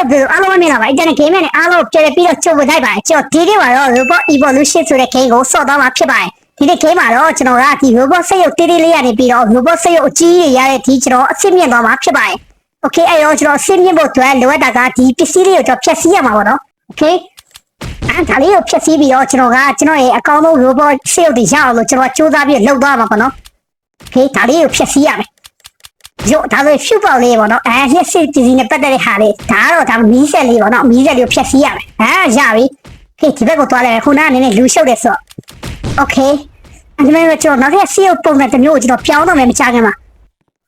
ရုပ်ပြီးအားလုံးမြင်လာပါ internet game နဲ့အားလုံးပြန်ပြီးတော့ချုပ်ဝလိုက်ပါကျွန်တော်ဒီနေ့မှာတော့ robot evolution ဆိုတဲ့ game ကိုစော့သွားမှာဖြစ်ပါတယ်ဒီနေ့ game မှာတော့ကျွန်တော်ကဒီ robot စက်ရုပ်တေးသေးလေးရနေပြီးတော့ robot စက်ရုပ်အကြီးကြီးရတဲ့ဒီကျွန်တော်အစ်စ်မြင့်သွားမှာဖြစ်ပါတယ် okay အဲ့တော့ကျွန်တော်အစ်စ်မြင့်ဖို့အတွက်လိုအပ်တာကဒီပစ္စည်းလေးကိုကျွန်တော်ဖြည့်ဆည်းရမှာပေါ့နော် okay အဲ့ဒါလေးကိုဖြည့်ဆည်းပြီးတော့ကျွန်တော်ကကျွန်တော်ရဲ့အကောင့်ဆုံး robot စက်ရုပ်တွေရအောင်လို့ကျွန်တော်စူးစမ်းပြီးလှုပ်သွားမှာပေါ့နော် okay ဒါလေးကိုဖြည့်ဆည်းရမယ် ရောဒါဆိုဖြူပေါက်လေးပေါ့နော်အဲနှစ်စစ်ဒီစီနဲ့ပတ်သက်တဲ့ဟာလေးဒါကတော့ဒါမီးဆက်လေးပေါ့နော်မီးဆက်လေးကိုဖြတ်စီးရမယ်အာရပြီခေဒီဘက်ကိုသွားလိုက်ခုနကနေနဲ့လူရှုပ်တယ်ဆိုโอเคအဲ့ဒီမဲ့ကျွန်တော်နောက်ထပ်စီးရုပ်ပုံစံတစ်မျိုးကိုကျွန်တော်ပြောင်းတော့မယ်မချခင်မှာ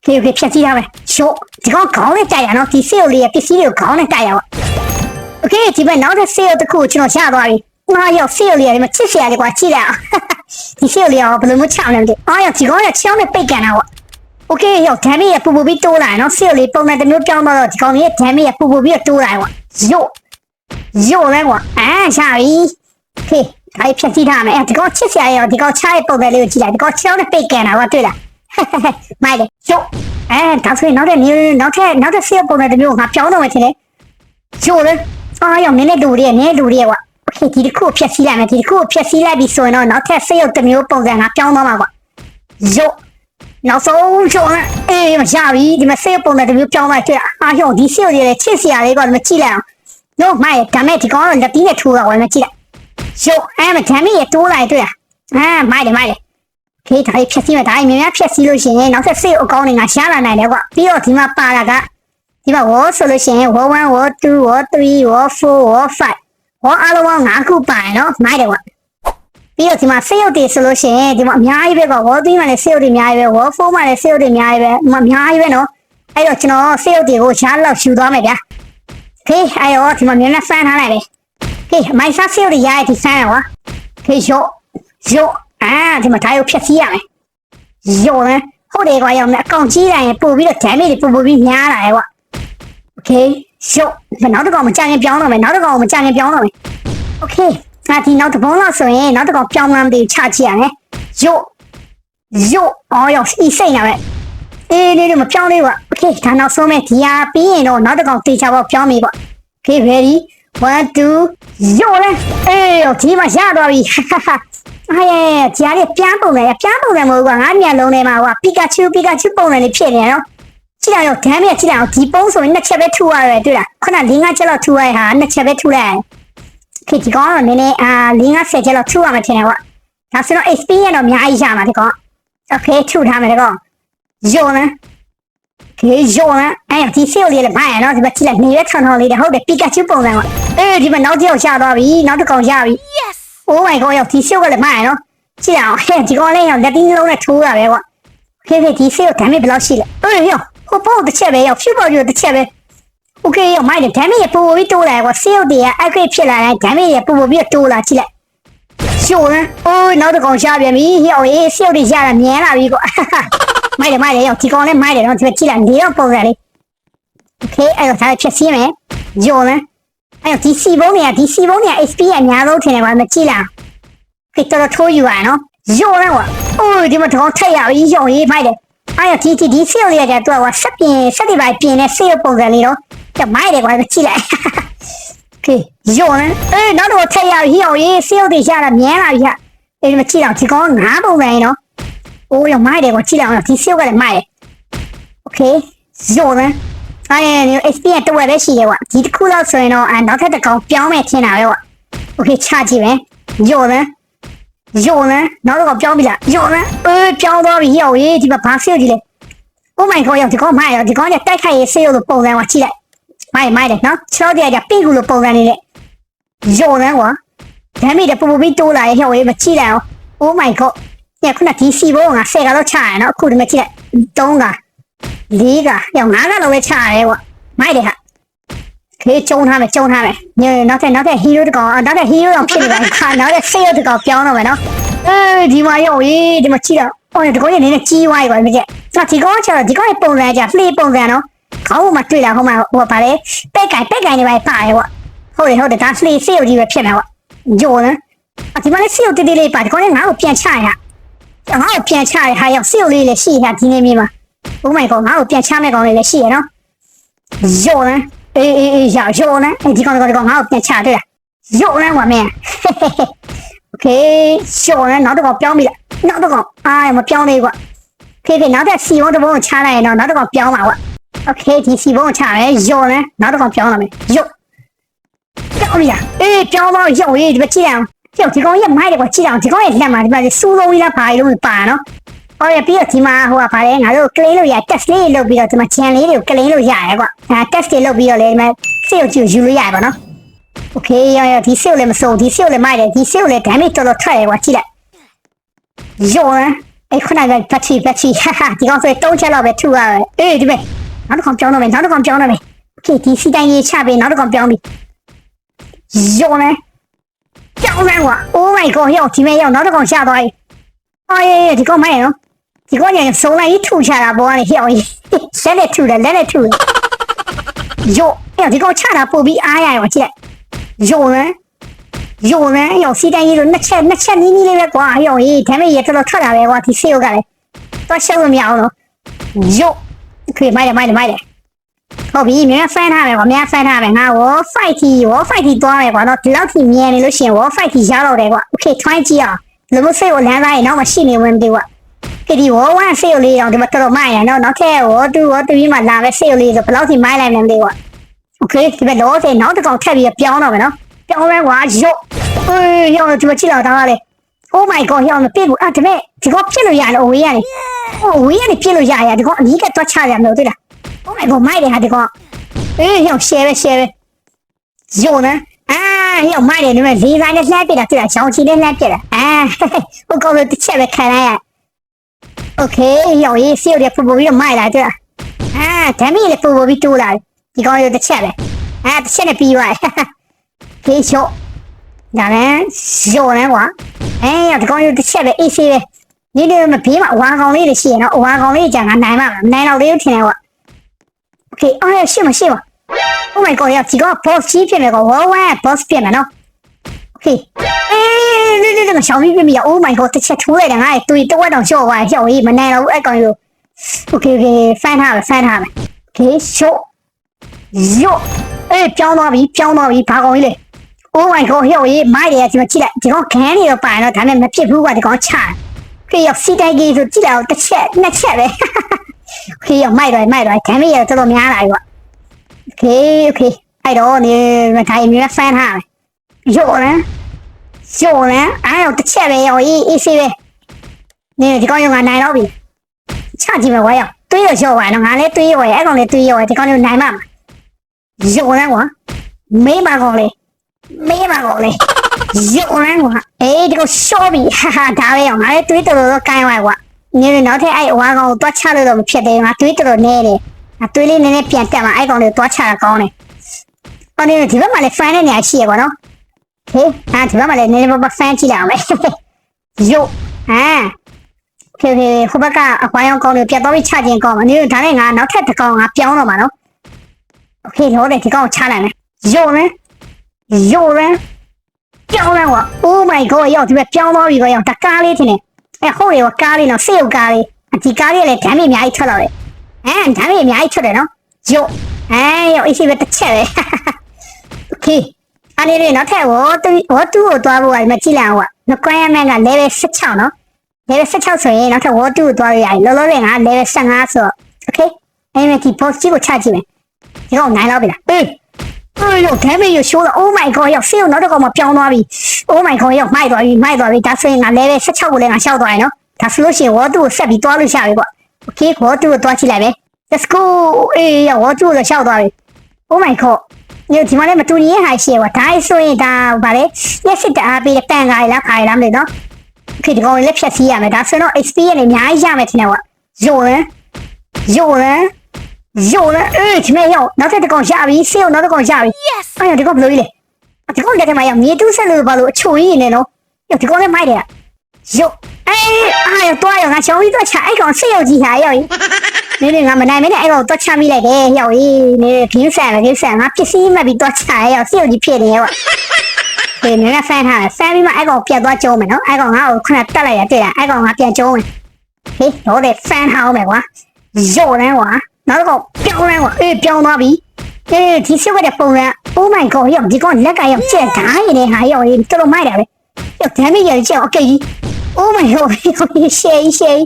ခေခေဖြတ်စီးရမယ်ရှို့ဒီကောင်ခေါင်းနဲ့တိုက်ရနော်ဒီစီးရုပ်လေးရဲ့ပစ္စည်းတွေကိုခေါင်းနဲ့တိုက်ရပါโอเคဒီဘက်နောက်ထပ်စီးရုပ်တစ်ခုကိုကျွန်တော်ရသွားပြီငါရောက်စီးရုပ်လေးရဲ့မချစ်စရာလေးကွာကြည့်လိုက်အောင်ဒီစီးရုပ်လေးကဘယ်လိုမျိုးချောင်းလဲမသိအားရဒီကောင်ကချောင်းနဲ့ပိတ်ကန်တာပေါ့ โอเคရောဒမ်မီရပူပူပြီးတိုးလာရင်နော်ဆီယိုလေးပုံစံတစ်မျိုးပြောင်းတော့ဒီကောင်ကြီးဒမ်မီရပူပူပြီးတိုးလာရင်ကွာယို့ယို့လဲကွာအာရှာပြီโอเคဒါဖြတ်ကြည့်ထားမယ်အဲဒီကောင်ချစ်စရာရောဒီကောင်ချားရဲ့ပုံစံလေးကိုကြည့်လိုက်ဒီကောင်ချောင်းနဲ့ပိတ်ကန်တာကွာတွေ့လားမိုက်လေယို့အဲဒါဆိုရင်နောက်တဲ့နောက်ထပ်နောက်တဲ့ဆီယိုပုံစံတစ်မျိုးငါပြောင်းတော့မယ်ထင်တယ်ယို့လဲအားရောနည်းနည်းလူတွေနည်းနည်းလူတွေကွာโอเคဒီတစ်ခုဖြတ်စီးလိုက်မယ်ဒီတစ်ခုဖြတ်စီးလိုက်ပြီဆိုရင်တော့နောက်ထပ်ဆီယိုတစ်မျိုးပုံစံငါပြောင်းတော့မှာကွာယို့ နောက်ဆုံးချုံနဲ့အေးမရပြီဒီမှာဆေးပုံနဲ့တမျိုးပြောင်းလိုက်တွေ့အားရုံဒီဆေးတွေချစ်စရာလေးကလည်းကြည့်လိုက်အောင်နို့မိုက်ဒါမဲ့ဒီကောင်ကလက်တီးနဲ့ထိုးတော့ဝင်မကြည့်လိုက်ရုပ်အဲမဓာမီရတိုးလိုက်တွေ့အာမိုက်တယ်မိုက်တယ်ခေးဒါလေးဖြက်စီးမယ်ဒါလေးများများဖြက်စီးလို့ရှိရင်နောက်ဆက်ဆေးအကောင်းတွေကရှားလာနိုင်တယ်ကွပြီးတော့ဒီမှာပါတာကဒီမှာဝေါ်ဆိုလို့ရှိရင်ဝေါ်1ဝေါ်2ဝေါ်3ဝေါ်4ဝေါ်5ဝေါ်အားလုံး၅ခုပါရင်နော်မိုက်တယ်ကွ ပြီးတော့ဒီမှာဆေးရုပ်တွေဆိုလို့ရှိရင်ဒီမှာအများကြီးပဲကဝေါ်3မှာလည်းဆေးရုပ်တွေအများကြီးပဲဝေါ်4မှာလည်းဆေးရုပ်တွေအများကြီးပဲအများကြီးပဲနော်အဲ့တော့ကျွန်တော်ဆေးရုပ်တွေကိုရှားလောက်ယူသွားမယ်ဗျာခေးအဲ့တော့ဒီမှာမြန်မြန်ဆန်းထားလိုက်တယ်ခေးမိုင်ဆာဆေးရုပ်တွေရတဲ့ဒီဆန်းရကွာခေးရော့ရော့အာဒီမှာဒါရုပ်ဖြတ်စီးရမယ်ရော့လဲဟုတ်တယ်ကွာရောအကောင်ကြီးတိုင်းပို့ပြီးတော့ damage တွေပို့ပို့ပြီးများလာတယ်ကွာโอเคရော့နောက်တစ်ကောင်မကြခင်ပြောင်းတော့မယ်နောက်တစ်ကောင်မကြခင်ပြောင်းတော့မယ်โอเค ငါဒီနောက်တစ်ပုံးလောက်ဆိုရင်နောက်တစ်ကောင်ပြောင်းမှန်းပြီးချကြည့်ရမယ်။ယို့ယို့အော်ရောက်ဤစိတ်နာပဲ။အေးလေးလေးမပြောင်းလေးပါ။ Okay ဒါနောက်ဆုံးမဲ့ဒီဟာပြီးရင်တော့နောက်တစ်ကောင်တေချာပေါ့ပြောင်းပြီပေါ့။ Okay ready 1 2ယို့လေအေးဒီမှာရသွားပြီ။အားရကြားလေးပြန်ပုံတယ်ပြန်ပုံတယ်မဟုတ်ဘူးကွာငါမျက်လုံးထဲမှာကွာပီကာချူပီကာချူပုံတယ်လေးဖြစ်နေတယ်နော်။ကြည့်လိုက်တော့ဒမ်းမြကြည့်လိုက်အောင်ဒီပုံးဆိုရင်နှစ်ချက်ပဲထူရတယ်တွေ့လားခုန၄၅ချက်လောက်ထူရတဲ့ဟာနှစ်ချက်ပဲထူလိုက် ခေဒီကောင်တော့နည်းနည်းအာ၄50ချက်လောက်ထုရမှထင်တယ်ပေါ့ဒါဆိုတော့ experience တော့အများကြီးရမှာဒီကောင် okay ထုထားမယ်ဒီကောင်ယုံလားခေယုံလားအဲ့ဒီဆေးလေးလည်းဘာရနော်ဒီမှာကြည့်လိုက်နေရထောင်ထောင်လေးတဲ့ဟုတ်တယ် Pikachu ပုံစံပေါ့အေးဒီမှာနောက်တစ်ယောက်ရသွားပြီနောက်တစ်ကောင်ရပြီ yes oh my god ရောက်ဒီဆေးကလည်းဘာရနော်ကြည့်အောင်ဟဲ့ဒီကောင်လေးရောက်လက်တီးလုံးနဲ့ထိုးတာပဲပေါ့ခေခေဒီဆေးက damage ဘယ်လောက်ရှိလဲအေးရောက်ဟိုပေါ့တစ်ချက်ပဲရောက်ဖြူပေါ့ဖြူတစ်ချက်ပဲ โอเคရောမိုက်တယ်ဒမ်းမေးရပူပူပြီးတိုးလာကွာဆေးရုပ်တွေကအောက်ကဖြစ်လာတယ်ဒမ်းမေးရပူပူပြီးတိုးလာကြည့်လိုက်ရှိုးနော်အိုးနောက်တစ်ကောင်ရှာပြန်ပြီဟေ့အေးဆေးရုပ်တွေရတာမြင်လာပြီကွာမိုက်တယ်မိုက်တယ်ရောဒီကောင်လည်းမိုက်တယ်နော်ဒီကြည့်လိုက်နေတော့ပုံစံလေးโอเคအဲ့တော့ဒါဖြစ်စီးမယ်ယုံနော်အဲ့တော့ဒီစီဘုံတွေကဒီစီဘုံတွေက SP အများဆုံးထင်တယ်ကွာမကြည့်လားခေတော်တော်ထိုးယူရနော်ယုံနော်ကွာအိုးဒီမှာတစ်ကောင်ထက်ရပြီယုံရေးမိုက်တယ်အဲ့တော့ဒီဒီဒီဆေးရုပ်တွေကကြတော့ကွာဆက်ပြင်းဆက်တွေပါပြင်းနေဆေးရုပ်ပုံစံလေးနော် ကျမိုက်တယ်ကွာကြည့်လိုက်ကဲယုံနေအေးနောက်တော့ထက်ရဟိအောင်ရေးစေးုပ်တွေရတာမြဲလာပြီဟာအေးမကြည့်တော့ဒီကောင်ငါးပုံစံရင်နော်အိုးရမိုက်တယ်ကွာကြည့်လိုက်အောင်ဒီစေးုပ်ကလည်းမိုက်တယ်โอเคယုံနေအဲ့ဒီ experience တော့ပဲရှိတယ်ကွာဒီတစ်ခုလောက်ဆိုရင်တော့အနောက်ထပ်တစ်ကောင်ပြောင်းမယ်ထင်တာပဲကွာโอเคချကြည့်မယ်ယုံနေယုံနေနောက်တော့ပြောင်းပြီလားယုံနေအေးပြောင်းသွားပြီဟိအောင်ရေးဒီမှာဘာစေးုပ်ကြီးလဲ Oh my god ရောက်ဒီကောင်မိုက်ရောဒီကောင်ကတိုက်ခိုက်ရေးစေးုပ်လို့ပုံစံကွာကြည့်လိုက် မိုက်မိုက်တယ်နော်ချောတဲ့ကပြီကူလိုပုံစံနေတဲ့ယုံနန်းကွာဒမ်းမိတဲ့ပူပူပြီးတိုးလာရဲ့ဟောဝေးမကြည့်လိုက်အောင် Oh my god ညခုနဒီစီဘောကဆယ်ကတော့ချရနော်အခုဒီမှာကြည့်လိုက်3က4ကရောက်5ကလောက်ပဲချရတယ်ကွာမိုက်တယ်ဟာခေးကျုံထားမယ်ကျုံထားမယ်ညနောက်ထပ်နောက်ထပ်ဟီးရိုးတကောင်နောက်ထပ်ဟီးရိုးတော့ဖြစ်နေပါခါနောက်ထပ်ဆေးရိုးတကောင်ပြောင်းတော့မယ်နော်အေးဒီမှာရောက်ရေးဒီမှာကြည့်တော့အော်ဒီကောင်ကနည်းနည်းကြီးသွားပြီကွာမကြည့်စာဒီကောင်ကကျတော့ဒီကောင်ရဲ့ပုံစံကြလှေပုံစံနော် ခေါင်းပေါ်မှာတွေ့တာဟုတ်မှာဟိုပါလေပဲ့ကန်ပဲ့ကန်နေပါပါတယ်ပေါ့ဟုတ်တယ်ဟုတ်တယ်ဒါစလီစေးကိုကြီးပဲဖြစ်မှာပေါ့ဂျိုနော်အဒီမလေးစေးကိုတိတိလေးပါဒီကောင်ကငါ့ကိုပြန်ချရတာငါ့ကိုပြန်ချရဟာရောက်စေးကိုလေးလည်းရှိရဒီနေ့မြေမှာ Oh my god ငါ့ကိုပြန်ချမဲ့ကောင်လေးလည်းရှိရနော်ဂျိုနော်အေးအေးအေးရောက်ဂျိုနော်ဒီကောင်ကဒီကောင်ငါ့ကိုပြန်ချတွေ့တာဂျိုနော်ဝမင်း Okay ဂျိုနော်နောက်တော့ပြောင်းပြီလားနောက်တော့အားမပြောင်းသေးဘူးကွာဖေဖေနောက်ထပ်စီဝန်းတစ်ပုံးကိုချလိုက်ရင်တော့နောက်တော့ပြောင်းပါကွာ โอเคဒီစီဘုံချရဲရောနဲ့နောက်တော့ပြောင်းလာမယ်ရောပြောင်းပြီလားအေးပြောင်းတော့ရောရေးဒီမကြည့်အောင်ကျောက်ဒီကောင်ရဲ့မိုက်တယ်ကွာကြည့်အောင်ဒီကောင်ရဲ့လက်မှာဒီမှာစူးလုံးကြီးလားဘာလို့ပါနော်ဟောရပြီးတော့ဒီမှာဟိုကဗါလဲငါတို့ clean လို့ရ test လေးလုပ်ပြီးတော့ဒီမှာ channel လေးတွေကို clean လို့ရတယ်ကွာအဲ test တွေလုပ်ပြီးတော့လေဒီမှာစေကိုကြည့်ယူလို့ရတယ်ပါနော် okay ရရဒီစေကိုလည်းမစုံဒီစေကိုလည်းမိုက်တယ်ဒီစေကိုလည်း damage တော်တော်ထွက်တယ်ကွာကြည့်လိုက်ရောအဲ့ခုနက battery battery ဟာဟာဒီကောင်ဆိုရင်တုံးချက်တော့ပဲထူရတယ်အေးဒီမဲ့ နောက်တစ်ခေါက်ပြောင်းတော့မယ်နောက်တစ်ခေါက်ပြောင်းတော့မယ်โอเคဒီစီတိုင်းရေးချပေးနောက်တစ်ခေါက်ပြောင်းပြီယောနဲကြောက်စမ်းကွာ Oh my god ရောက်ဒီမဲ့ရောက်နောက်တစ်ခေါက်ချသွားပြီအော်ရေးဒီကောင်မရနော်ဒီကောင်ညာစုံလိုက်ထူချတာပေါ်ကနေရောက်ရေးလက်နဲ့ထူတယ်လက်နဲ့ထူတယ်ယောအဲ့ဒီကောင်ချတာပို့ပြီးအားရရောကြည့်လိုက်ယောနဲယုံနဲ့ရောစီတန်းကြီးတို့နှစ်ချက်နှစ်ချက်နီးနီးလေးပဲကွာရောရေးဒါမဲ့ရတော်တော်ထွက်လာပဲကွာဒီဆေးရုပ်ကလည်းတော့ရှုပ်လို့မရအောင်လို့ယုတ် ခွေမိုက်တယ်မိုက်တယ်မိုက်တယ်ဟုတ်ပြီမြန်ဆိုင်ထားမယ်ကွာမြန်ဆိုင်ထားမယ်ငါဝေါ်ဖိုက်တီဝေါ်ဖိုက်တီသွားမယ်ကွာတော့ဒီလောက်ထိမြန်နေလို့ရှင်ဝေါ်ဖိုက်တီရတော့တယ်ကွာโอเค try ကြည့်အောင်လူမစိတ်ကိုလမ်းသားရင်တော့မရှိနေဝင်ပြီကွာခေဒီဝေါ်ဝမ်းစိတ်ကိုလေးအောင်ဒီမှာတော်တော်မိုက်ရနော်နောက်ထပ်ဝေါ်တူဝေါ်တူကြီးမှလာပဲစိတ်ကိုလေးဆိုဘယ်လောက်ထိမိုက်လိုက်မလဲကွာโอเคဒီမှာတော့တဲ့နောက်တစ်ကောင်ထပ်ပြီးပြောင်းတော့မယ်နော်ပြောင်းလဲကွာရုပ်အေးရုပ်ဒီမှာကြည့်တော့တာလေ Oh my god ရောင်မပြစ်ဘူးအဲ့ဒါမဲ့ဒီကောပြစ်လို့ရတယ်အဝေးရတယ်ဟိုဝေးရတယ်ပြစ်လို့ရရဒီကောအနီးကတွက်ချရမလို့သိလား Oh my god မိုက်တယ်ဟာဒီကောအေးရောင် share ပဲ share ပဲယုံနော်အာရောင်မိုက်တယ်ဒီမဲ့လေးပိုင်းနဲ့လှမ်းပြစ်တာသိလားရောင်ချီနဲ့လှမ်းပြစ်တာအာဟိုကောင်တို့တစ်ချက်ပဲခံလိုက်ရ Okay ရောင်ရေးစီးရပူပူပြီးတော့မိုက်လာသိလားအာဓာမီလည်းပူပူပြီးတိုးလာတယ်ဒီကောင်တို့တစ်ချက်ပဲအာတစ်ချက်နဲ့ပြီးသွားတယ် Okay ရှော့ ဒါလည်းရော်တယ်ကွာအေးဒီကောင်ကြီးတစ်ချက်ပဲအေးဆေးပဲနေတယ်မပြေးမှာအဝါကောင်လေးတွေရှိရနော်အဝါကောင်လေးကြာငါနိုင်မှာမနိုင်တော့လေးထင်တယ်ကွာโอเคအော်ရရှိမရှိပါ Oh my god ဒီကောင် boss ကြီးဖြစ်မယ်ကွာဝဝ boss ဖြစ်မယ်နော် Okay အေးဒီဒီဒီရှောင်းပြီးပြီ Oh my god တစ်ချက်ထိုးလိုက်တယ်ငါတူတဝက်တော့ရှော့သွားရှော့ရေးမနိုင်တော့ဘူးအဲ့ကောင်ကြီး Okay okay ဖန်ထားမယ်ဖန်ထားမယ် Okay ရှော့ရော့အေးပြောင်းသွားပြီပြောင်းသွားပြီဘာကောင်ကြီးလဲ အိုးဝိုင်ဟိုဟိုရေးမိုက်တယ်ဒီမှာကြည့်လိုက်ဒီကောင်ခန်းနေတော့ပါတော့ဒါနဲ့မဖြစ်ဘူးကွာဒီကောင်ချခေရောက်စီတိုင်းကြီးဆိုကြည့်လိုက်အောင်တစ်ချက်နှစ်ချက်ပဲခေရောက်မိုက်တော့မိုက်တော့ခန်းမရတော့တော်တော်များလာပြီကွာโอเคโอเคไอ้တော့နေဒါအမြဲဖန်ထားမယ်ရော့လဲရော့လဲအဲ့တော့တစ်ချက်ပဲရောအေးအေးဆေးပဲနေဒီကောင်ရောငါနိုင်တော့ပြီချကြည့်မယ်ကွာရောတွေးရရော့ပါတော့ငါလည်းတွေးရော့ရဲ့အဲ့ကောင်လည်းတွေးရော့ရဲ့ဒီကောင်လည်းနိုင်မှာရော့လဲကွာမေးပါကောင်လည်း မေးပါကောလေရုပ်လန်းကွာအေးဒီကောရှော့ပြီဟာဟာဒါပဲအောင်ငါလည်းတွေးတော်တော်ကိုင်းသွားကွာနင်းနောက်ထပ်အဲ့အဝါကောင်ကိုတွားချလို့တော့မဖြစ်သေးဘူးငါတွေးတော်တော်နေတယ်ငါတွေးလေးနည်းနည်းပြန်တက်မှာအဲ့ကောင်လေးတွားချတာကောင်းတယ်။အော်နေဒီဘက်မှာလည်း fan နဲ့နေရာရှိရကွာနော်။ဟေးအာဒီဘက်မှာလည်းနည်းနည်းပေါ့ fan ကြည့်လိုက်အောင်ပဲ။ယို့အာခေခေဟိုဘက်ကအခွာရောင်းကောင်းတွေပြတ်သွားပြီးချခြင်းကောင်းမှာနေဒါနဲ့ငါနောက်ထပ်တစ်ကောင်ငါပြောင်းတော့မှာနော်။ Okay လောတယ်ဒီကောင်ကိုချလိုက်မယ်။ယို့မယ်။ ရိုရန်ပြောင်းလဲကွာ Oh my god ရောက်ဒီဘက်ပြောင်းသွားပြီကွာရောက်တကားလေးထင်တယ်အဲဟုတ်တယ်ကွာကားလေးနော်စေုပ်ကားလေးဒီကားလေးကလည်းဓာတ်မြေအများကြီးထွက်လာတယ်ဟမ်ဓာတ်မြေအများကြီးထွက်တယ်နော်ရို့အဲရောက်အရှိပဲတစ်ချက်ပဲ Okay အနေနဲ့နောက်ထပ်ဝတ်ဝတ်တူကိုသွားဖို့ကဒီမှာကြည့်လိုက်အောင်ကွာ requirement က level 16နော် level 16ဆိုရင်နောက်ထပ်ဝတ်တူကိုသွားရရတယ်လောလောဆယ်ငါ level 15ဆိုတော့ Okay အဲ့မဲ့ဒီ boss ကြီးကိုချကြည့်မယ်ဒီကောင်နိုင်တော့ပြီလားအေး အေးရော damage ရရှိုးတော့ oh my god ရောက်ဆေးကိုနောက်တစ်ကောင်မှပြောင်းသွားပြီ oh my god ရောက်မိုက်သွားပြီမိုက်သွားပြီဒါဆိုရင်ငါ level 16ကိုလည်းငါရှောက်သွားရင်နော်ဒါဆိုလို့ရှိရင်ဝေါ်တူကိုဆက်ပြီးတွားလို့ရပြီပေါ့ okay ဝေါ်တူကိုတွားကြည့်လိုက်မယ် let's go အေးရောက်ဝေါ်တူကိုလည်းရှောက်သွားပြီ oh my god ညဒီမှာလည်းမတူညီရဲ့ဟာရှိရကွာဒါဆိုရင်ဒါဗါလေလက်စစ်တအားပေးတဲ့ပန်ကားလားခါရလားမသိနော်ဖြစ်ဒီကောင်လေးဖြတ်စီးရမယ်ဒါဆိုတော့ XP ရဲ့အများကြီးရမယ်ထင်တယ်ကွာ ယိုလဲယိုလဲယိုလဲအေးဒီမဲ့ရောက်နောက်ထပ်တစ်ကောင်ရပြီဆေးအောင်နောက်တစ်ကောင်ရပြီ Yes! အဲ့ဒါဒီကောင်ဘယ်လိုကြီးလဲဒီကောင်လက်ထဲမှာရောက်မြေတူးဆက်လို့ဘာလို့အချိုကြီးနေနော်ရောက်ဒီကောင်လည်းမိုက်တယ်ယိုအေးအားရတော့ရငါချောင်းပြီးတော့ချအဲ့ကောင်ဆေးရောက်ကြီးဟာရောက်နေနေငါမနိုင်မနဲ့အဲ့ကောင်တော့ချမိလိုက်တယ်ရောက်ရေးနေခင်းဆန်ခင်းဆန်ငါပစ္စည်းမှတ်ပြီးတော့ချရရောက်ဆေးရောက်ကြီးဖြစ်နေရောဒီနေကဖန်ထားဆန်ပြီးမှအဲ့ကောင်ပြတ်သွားကျုံးမယ်နော်အဲ့ကောင်ငါ့ကိုခဏတက်လိုက်ရတွေ့လားအဲ့ကောင်ငါပြန်ကျုံးမယ်ဟေးတော့တဲ့ဖန်ထားအောင်မယ်ကွာရော့နေကွာ နောက်တစ်ခေါက်ပြောင်းလဲကွာအေးပြောင်းသွားပြီအေးဒီစစ်ဝတ်တဲ့ပုံစံ Oh my god ရောက်ဒီကောင်လက်ကရောက်ကျက်ဓာတ်ရည်နဲ့ဟာရောက်ရင်တော်တော်မိုက်တာပဲရောက် damage ရကျက် okay Oh my god ရှေးရှေး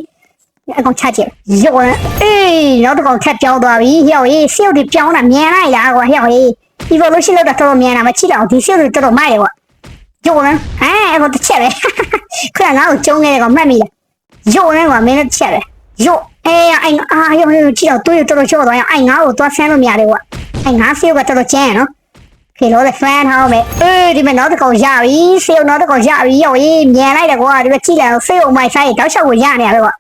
အကောင်ချချက်ရောက်ရအေးနောက်တစ်ကောင်ထပ်ပြောင်းသွားပြီရောက်ရေးစစ်ဝတ်တွေပြောင်းတာမြန်လိုက်လားကွာရောက်ရေး evolution လောက်တာတော်တော်မြန်တာမချိတော့ဒီစစ်ဝတ်တွေတော်တော်မိုက်တယ်ကွာယုံလားအဲအဲ့တော့တစ်ချက်ပဲခုနကငါ့ကိုကျုံးခဲ့တယ်ကောင်မှတ်မိလားယုံလားကွာမင်းလည်းတစ်ချက်ပဲယုံ အေးအဲ့အာရောချိတော့တွေးတော်တော်ချော့သွားရင်အဲ့ငါ့ကိုသွားဆန်းလို့မရတယ်ကွာအဲ့ငါစေုပ်ကတော်တော်ကျန်းနော် ခေလို့လေဖန်ထားမယ်အေးဒီမဲ့နောက်တစ်ကောင်ရပြီစေုံနောက်တစ်ကောင်ရပြီရောအေးမြန်လိုက်တယ်ကွာဒီမဲ့ကြည့်လိုက်အောင်စေုံမိုက်ဆိုင်တောက်လျှောက်ကိုရနေရတယ်ကွာ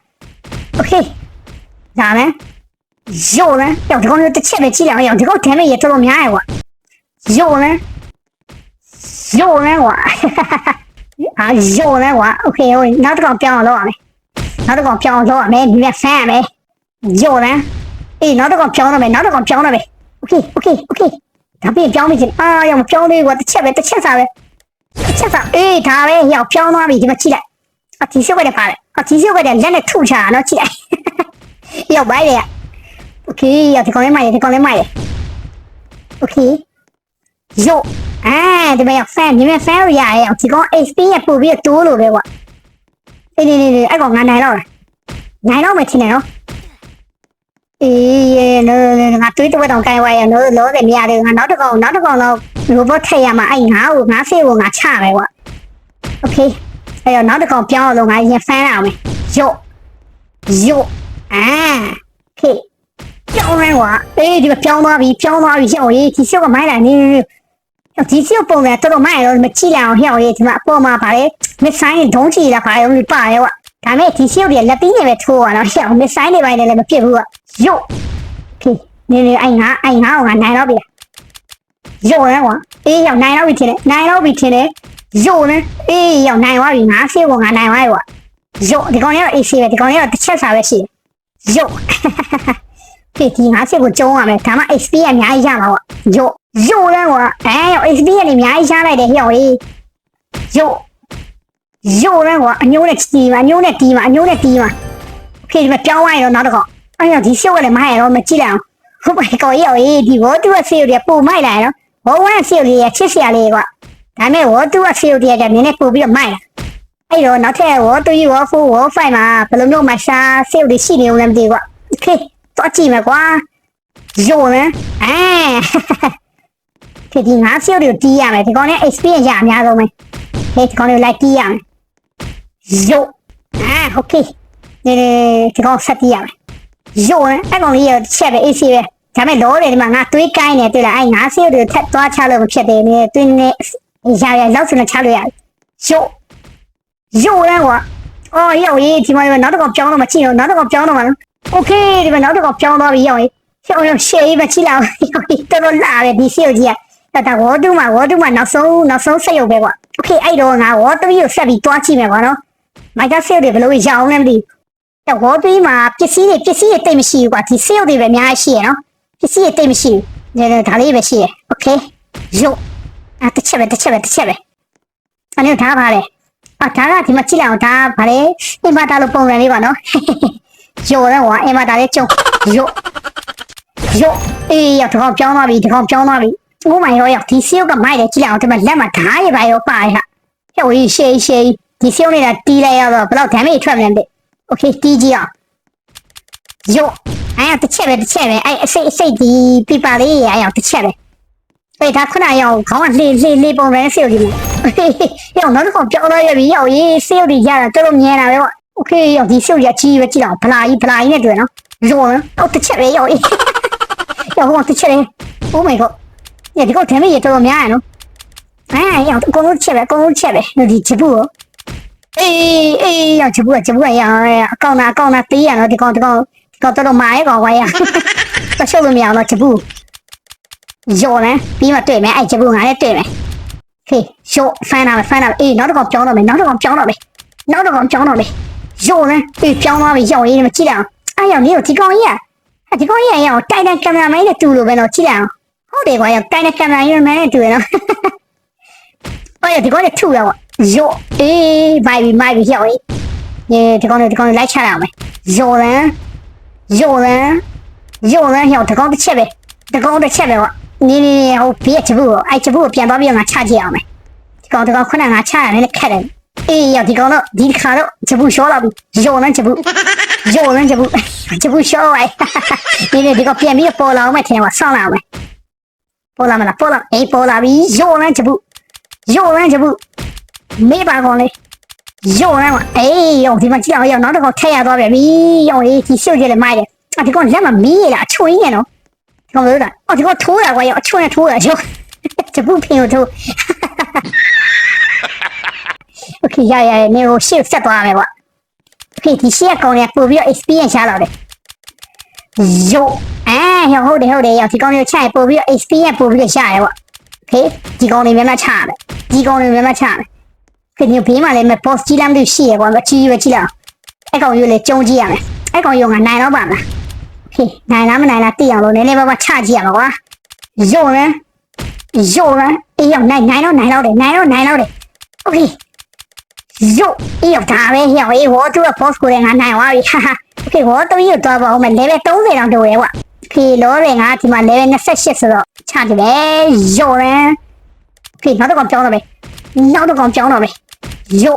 โอเคဒါနဲ့ရောလဲရောက်ဒီကောင်တစ်ချက်ပဲကြည့်လိုက်အောင်ရောက်ဒီကောင်ဒဲမေးရတော်တော်များရယ်ကွာရောလဲရောလဲကွာအာရောလဲကွာโอเคဟိုနောက်တစ်ကောင်ပြောင်းအောင်လုပ်ရမယ် နောက်တစ်ကောင်ပြောင်းအောင်လုပ်ရမယ်ဒီမဲ့ဖန်ရမယ်ရောလဲအေးနောက်တစ်ကောင်ပြောင်းတော့မယ်နောက်တစ်ကောင်ပြောင်းတော့မယ်โอเคโอเคโอเค ဒါပြင်ပြောင်းပြီချင်းအာရောင်ပြောင်းလေးကွာတစ်ချက်ပဲတစ်ချက်စားပဲတစ်ချက်စားအေးဒါပဲရောက်ပြောင်းသွားပြီဒီမှာကြည့်လိုက်အတီရှုပ်ကလည်းပါတယ်အတီရှုပ်ကလည်းလက်နဲ့ထုချာနော်ကြည့်လိုက်ရောက်ပါလေโอเคရောက်ဒီကောင်လေးမိုက်တယ်ဒီကောင်လေးမိုက်တယ်โอเคယောအာဒီမှာရောက်ဖန်ဒီမှာဖန်ရရရောက်ဒီကောင် HP ရပို့ပြီးတိုးလို့ပဲကွာ အေးနေနေနေအဲ့ကောင်ငါနိုင်တော့လားနိုင်တော့မယ်ထင်တယ်နော် အေးနော်ငါတွေးတော့တောင်ကိုင်းဝါရနော်လောတယ်မရတယ်ငါနောက်တစ်ကောင်နောက်တစ်ကောင်တော့ robot ထည့်ရမှာအဲ့ငါ့ကိုငါဖေးကိုငါချမယ်ကွာโอเคအဲ့တော့နောက်တစ်ကောင်ပြောင်းအောင်လို့ငါရင်ဖမ်းရအောင်မယ်ယော့ယော့အာโอเคပြောင်းရကွာအေးဒီမှာပြောင်းသွားပြီပြောင်းသွားပြီယော့ရေးဒီစုပ်ကမိုင်းလာနေ ဒီစုပ်ပုံစံတော်တော်မိုင်းတော့မကြည့်လိုက်အောင်ဟျောက်ရေးဒီမှာအပေါ်မှာဗါလေမစ်ဆိုင်ဒုံးချီလာပါရောပါရောကွာဒါမဲ့ဒီစုပ်တွေလက်ပြီးနေပဲထိုးရအောင်ဟျောက်မစ်ဆိုင်တွေပိုင်းလည်းမပြစ်ဘူးကွာယော့ဖေးနေနေအိုင်ငါအိုင်ငါကနိုင်တော့ပြီရောရဲကွာအေးရောက်နိုင်တော့ပြီထင်တယ်နိုင်တော့ပြီထင်တယ်ရောနေအေးရောက်နိုင်သွားပြီငါဆေးကငါနိုင်သွားပြီကွာရောဒီကောင်ကတော့အေးဆေးပဲဒီကောင်ကတော့တစ်ချက်စာပဲရှိတယ်ရောဖေးဒီငါဆေးကိုကျုံးရမယ်ဒါမှ XP အများကြီးရမှာကွာရော ယို့လဲကွာအဲရော XP ကနေအများကြီးရှားလိုက်တယ်ညော့လေးယို့ယို့လဲကွာအညိုးနဲ့တီးပါအညိုးနဲ့တီးပါအညိုးနဲ့တီးပါဖေးဒီမှာပြောင်းသွားရင်တော့နောက်တစ်ခေါက်အဲ့ရောဒီရှုပ်ကလည်းမဟဲ့တော့မကြည့်လိုက်အောင်ဟုတ်ပါကော်ရော်ရေးဒီဘောတူကဆေးတွေကပုံမိုက်လာရောဘောဝမ်းဆေးတွေကချစ်စရာလေးကွာဒါမဲ့ဝေါ်တူကဆေးတွေကနည်းနည်းပို့ပြီးတော့မိုက်လာအဲ့တော့နောက်ထပ်ဝေါ်တူကြီးဝေါ်ဖိုးဝေါ်ဖိုင်မှာဘယ်လိုမျိုးမရှာဆေးတွေရှိနေဦးလဲမသိဘူးကွာခေတော့ကြည့်မယ်ကွာယို့မယ်အဲ ဒီဒီငါဆေးတွေတီးရမယ်ဒီကောင်နဲ့ experience ရအများဆုံးပဲဟဲ့ဒီကောင်တွေလိုက်တီးရမယ်ရောအာโอเคဒီဒီကောင်ဆက်တီးရမယ် ရုံအဲ့ကောင်လေးရချက်ပဲအေးစီပဲဒါမဲ့လောတယ်ဒီမှာငါတွေးကိုင်းနေတွေ့လားအဲ့ငါဆေးတွေထက်သွားချလို့မဖြစ်တယ်နည်းတွင်းနေရရလောက်စနေချလို့ရရုံရုံလဲကွာအော်ရောက်ရေးဒီမှာနောက်တစ်ကောင်ပြောင်းတော့မချိတော့နောက်တစ်ကောင်ပြောင်းတော့မှာနော်โอเคဒီမှာနောက်တစ်ကောင်ပြောင်းသွားပြီရောက်ရေးရောက်ရောက်ရှေးမချိလောက်ရောက်ရေးတော်တော်လာတယ်ဒီဆေးကြီးက ဒါဝေါ်တူမှာဝေါ်တူမှာနောက်ဆုံးနောက်ဆုံးဆက်ရုပ်ပဲကွာโอเคအဲ့တော့ငါဝေါ်တူကိုဆက်ပြီးတွားကြည့်မယ်ကွာနော်မိုက်ကဆေးတွေဘယ်လိုရအောင်လဲမသိဘူး တော့ဝေါ်သွေးမှာပစ္စည်းတွေပစ္စည်းတွေတိတ်မရှိဘူးကွာဒီဆေးရုပ်တွေပဲအများကြီးရှိရနော်ပစ္စည်းတွေတိတ်မရှိဘူးဒါဒါလေးပဲရှိရโอเคရုပ်အတစ်ချက်ပဲတစ်ချက်ပဲတစ်ချက်ပဲအဲ့ဒါဒါပါလေအာဒါကဒီမှာကြည့်လိုက်အောင်ဒါဗါလေအင်မတာလို့ပုံစံလေးပါနော်ရုပ်ရဲကွာအင်မတာလေးကျုံရုပ်ရုပ်အေးရောက်တော့ပြောင်းသွားပြီဒီကောင်ပြောင်းသွားပြီ ။ဦးမိုင်ရောရောက်ဒီစီးုပ်ကမိုက်တယ်ကြည့်လိုက်အောင်ဒီမှာလက်မှာဓာတ်ရပါရောပါတယ်ဟာ။ဟဲ့ဝေးရှေးရှေးဒီစီးုပ်နေတာတီးလိုက်ရတော့ဘလောက် damage ထွက်မလဲတဲ့။ Okay တီးကြည့်အောင်။ယောအဲ့တစ်ချက်ပဲတစ်ချက်ပဲအဲ့အစိတ်အစိတ်ဒီပြပါလေးအဲ့ရောက်တစ်ချက်ပဲ။ပေဒါခုနရောက်ခေါင်းကလှေလှေလှေပုံပဲစီးုပ်ကြီးလေ။ရောက်နောက်တစ်ခေါက်ပြောင်းတော့ရပြီရောက်ရေးစီးုပ်ကြီးရတာတော်တော်မြင်တာပဲပေါ့။ Okay ရောက်ဒီစီးုပ်ရကြီးပဲကြည့်အောင်ဗလာကြီးဗလာကြီးနဲ့တွေ့နော်။ယောဟုတ်တစ်ချက်ပဲရောက်ရေး။ရောက်ဟိုတစ်ချက်လေး။ Oh my god ညဒီကောဒဲမေးရတော်တော်များရနော်အဲရောက်အကုန်လုံးချက်ပဲအကုန်လုံးချက်ပဲဒီချဘူးရောအေးအေးရောက်ချဘူးကချဘူးကရအကောင်နာအကောင်နာတေးရနော်ဒီကောင်ဒီကောင်ဒီကောင်တော်တော်မာရဲကောင်ဝိုင်းရတရှုပ်လို့မရအောင်တော့ချဘူးယော်လဲပြီးမှတွေ့မယ်အဲ့ချဘူးငါလည်းတွေ့မယ်ဟေးယော်ဖန်တာပဲဖန်တာပဲအေးနောက်တစ်ကောင်ပြောင်းတော့မယ်နောက်တစ်ကောင်ပြောင်းတော့မယ်နောက်တစ်ကောင်ပြောင်းတော့မယ်ယော်လဲအေးပြောင်းသွားပြီယော်ရေးမကြည့်လိုက်အောင်အဲ့ရောက်နေတော့ဒီကောင်ကြီးကဒီကောင်ကြီးကရောက်တိုင်တိုင်ကင်မရာမင်းနဲ့တူလို့ပဲတော့ကြည့်လိုက်အောင် ဟုတ်တယ်ကွာရကိုင်းတဲ့ကင်မရာကြီးမှန်းနဲ့တူရနော်ဟုတ်ရဒီကောင်နဲ့ထူရကွာရော့အေးမိုက်ပြီမိုက်ပြီရောက်ပြီဒီကောင်နဲ့ဒီကောင်နဲ့လိုက်ချရအောင်မယ်ရော်ရန်ရော်ရန်ရော်ရန်ရောက်ဒီကောင်တစ်ချက်ပဲဒီကောင်တစ်ချက်ပဲကွာနေနေဟိုဘေးကချဘူးအဲ့ချဘူးကိုပြန်သွားပြီးတော့ငါချကြည့်အောင်မယ်ဒီကောင်ဒီကောင်ခုနကငါချရတယ်လည်းခက်တယ်အေးရောက်ဒီကောင်တော့ဒီခါတော့ချဘူးရှောလာပြီရော်ရန်ချဘူးရော်ရန်ချဘူးချဘူးရှောလိုက်ဒီနေ့ဒီကောင်ပြန်ပြီးတော့ပေါ်လာအောင်မယ်ထင်တယ်ကွာဆောင်းလာအောင်မယ် ပေါ်လာမလားပေါ်လာအေးပေါ်လာပြီယိုလန်းချပုယိုလန်းချပုမေးပါကောင်လေးယိုလန်းကအေးယောဒီမှာကြည့်အောင်ယောနောက်တစ်ခေါက်ထည့်ရသွားပြန်ပြီယောအေးဒီရှုပ်ကြည့်လေမိုက်တယ်အဒီကောင်လက်မမီးရလားအချွင်းရနော်ဒီကောင်လို့လားအော်ဒီကောင်ထိုးတာကွာယောအချွင်းနဲ့ထိုးတာယောချပုဖင်ကိုထိုး Okay ရရရနေကိုရှေ့ဆက်သွားမယ်ကွာ Okay ဒီရှေ့ကောင်လေးပို့ပြီးတော့ experience ရလာတယ် ယောအာရောဟုတ်တယ်ဟုတ်တယ်ရောဒီကောင်လေးချိုင်ပို့ပြီးတော့ experience ပို့ပြီးတော့ရတယ်ကွာโอเคဒီကောင်လေးများများချရတယ်ဒီကောင်လေးများများချရတယ်ခင်ဗျဘေးမှာလည်းမ boss ကြီးလမ်းလို့ရှိရကွာမချီးပဲကြည့်လိုက်အဲ့ကောင်ရိုးလေကြုံကြည့်ရမယ်အဲ့ကောင်ရိုးကနိုင်တော့ပါမလား โอเคနိုင်လားမနိုင်လားသိအောင်လို့နည်းနည်းပါးပါးချကြည့်ရမှာကွာယုံရန်ယုံရန်အေးရောက်နိုင်နိုင်တော့နိုင်တော့တယ်နိုင်တော့နိုင်တော့တယ်โอเคယုံအေးရောက်ဒါပဲဟဲ့အေးဝေါ်တူက boss ကိုလည်းငါနိုင်သွားပြီဟာဟာ โอเคဝေါ်တူရတော့ပါဦးမယ် level 30တောင်တိုးရဲကွာโอเคလောရငါဒီမှာ level 28ဆိုတော့ချတယ်ပဲယုံရန်โอเคနောက်တော့ကြောင်းတော့မယ်နောက်တော့ကြောင်းတော့မယ်ယုံ